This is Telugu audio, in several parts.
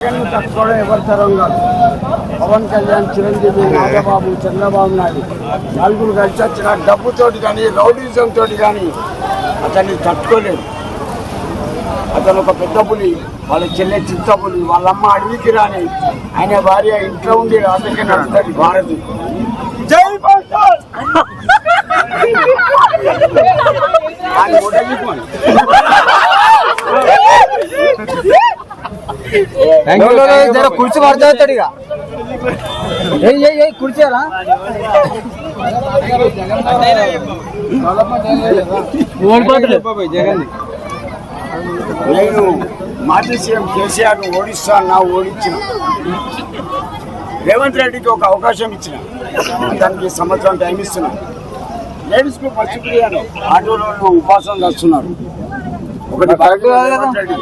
జగన్ తట్టుకోవడం ఎవరి తరం కాదు పవన్ కళ్యాణ్ చిరంజీవి నాగబాబు చంద్రబాబు నాయుడు నలుగురు కలిసి వచ్చిన డబ్బుతోటి కానీ రౌడీజం తోటి కానీ అతన్ని తట్టుకోలేదు అతను ఒక పెద్ద పులి వాళ్ళ చెల్లె చిత్త పులి వాళ్ళమ్మ అడవికి రాని ఆయన భార్య ఇంట్లో ఉండి రాజకీయ నడుస్తుంది భారతి. జై ఆయన కుర్చీ ఇక. ఏయ్ కుర్చీరా నేను మాజీ సీఎం కేసీఆర్ ఓడిస్తా నా ఓడించిన రేవంత్ రెడ్డికి ఒక అవకాశం ఇచ్చిన. దానికి సంవత్సరం టైం ఇస్తున్నా. లేడీస్కు బస్సు ఫ్రీయాను ఆటోలో ఉపాసం చేస్తున్నారు ఒకటి రేవంత్ రెడ్డి.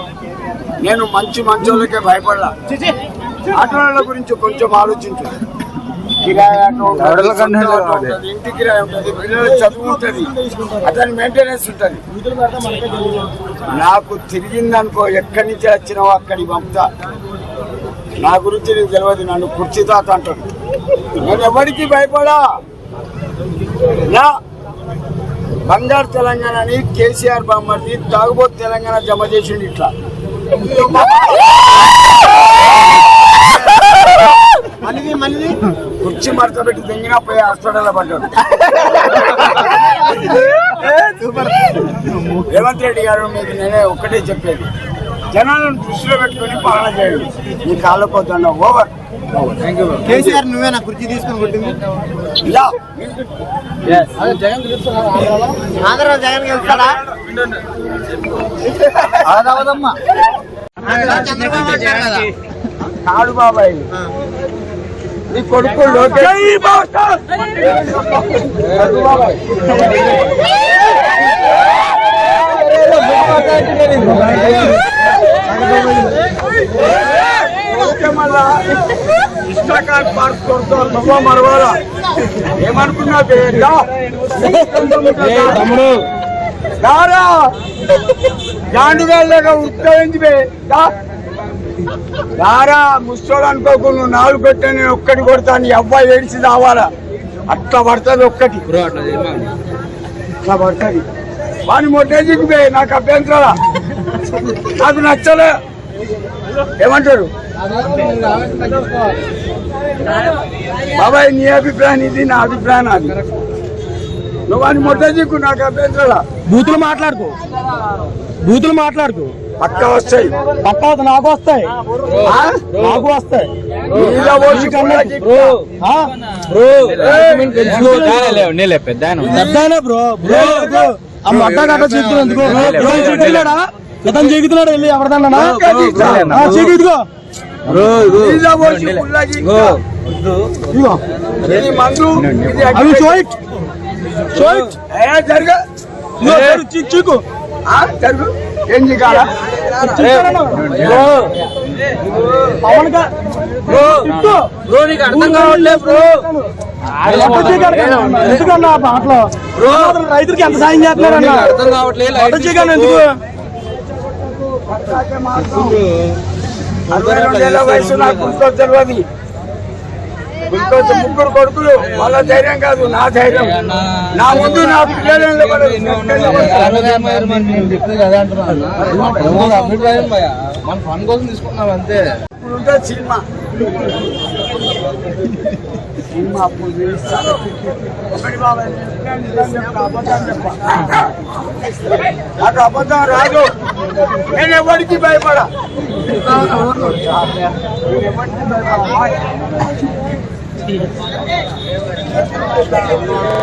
నేను మంచి మంచోళ్ళకే భయపడలా. ఆటోల గురించి కొంచెం ఆలోచించు. కిరాయి ఆటో ఉంటుంది, ఇంటి కిరాయి ఉంటుంది పిల్లల చదువు ఉంటుంది. అతని మెయింటెనెన్స్ ఉంటుంది. నాకు తిరిగిందనుకో ఎక్కడి నుంచి వచ్చినావో అక్కడికి పంపుతా. నా గురించి నీకు తెలియదు నన్ను కుర్చీ తాత అంటాడు. నేను ఎవరికి భయపడా? నా బంగారు తెలంగాణని కేసీఆర్ బొమ్మని తాగుబోతు తెలంగాణ జమ చేసిండు ఇట్లా. కుర్చీ మడత పెట్టి తెంగినా పోయి హాస్పిటల్లో పడ్డాడు. రేవంత్ రెడ్డి గారు మీకు నేనే ఒక్కటే చెప్పేది. జనాలను దృష్టిలో పెట్టుకొని పాలన చేయండి. మీ కాళ్ళకోద్దండ ఓవర్. కేసీఆర్ నువ్వేనా కుర్చీ తీసుకొని కొట్టింది. ఇలా. ఆంధ్ర జగన్ గెలుస్తాడా? కాడు బాబాయ్. నీ కొడుకు లోకేష్. బాబాయ్. మళ్ళా ఇన్స్టాకార్ట్ పార్క్ కొడుతారు నువ్వు మరవాలా. ఏమనుకున్నా తమ్ముడు. దారా. దారా నాలుగు పెట్టా నేను ఒక్కటి కొడతాను నీ అబ్బాయి ఏడిచి రావాలా? అట్లా పడుతుంది ఒక్కటి. అట్లా పడుతుంది. వాని మొట్టేజికి బే నాకు అభ్యంతరాల? నాకు నచ్చలే. ఏమంటారు? బాబాయ్ నీ అభిప్రాయం ఇది నా అభిప్రాయం అది. నువ్వు అని మొట్టేజికు నాకు అభ్యంతరాల? బూతులు మాట్లాడుకో. బూతులు మాట్లాడుకో. పక్క వస్తాయి. పక్క నాకు వస్తాయి. ఆ? నాకు వస్తాయి. పెద్ద పెద్దాయన బ్రో బ్రో బ్రో. ఆ మొట్ట గట్ట చేతులు ఎందుకో? బ్రో చేతున్నాడా ఇతను చేగుతున్నాడు వెళ్ళి ఎవరిదన్నా. ఇదిగో ఇది అవి. చోయిట్ చోయిట్ జరుగు. చీకు. ఆ, జరుగు. ఏం బ్రో పవన్ నీకు అర్థం బ్రో. ఎందుకన్నా రైతులకి ఎంత సాయం చేస్తున్నారన్న నీకు అర్థం కావట్లే లైట్ అర్థం చేయగానే ఎందుకు? అరవై రెండేళ్ళ వయసు తెలియదు ముగ్గురు కొడుకులు. వాళ్ళ ధైర్యం కాదు నా ధైర్యం. నా ముందు నా పిల్లలు మన ఫన్ కోసం తీసుకున్నాం అంతే. ఉంటుంది సినిమా. సినిమా అప్పుడు చూపిస్తాను. ఒకటి బాబాయ్, అబద్ధం నాకు అబద్ధం రాదు నేను ఎవరికి భయపడా నేను ఎవరికి భయపడా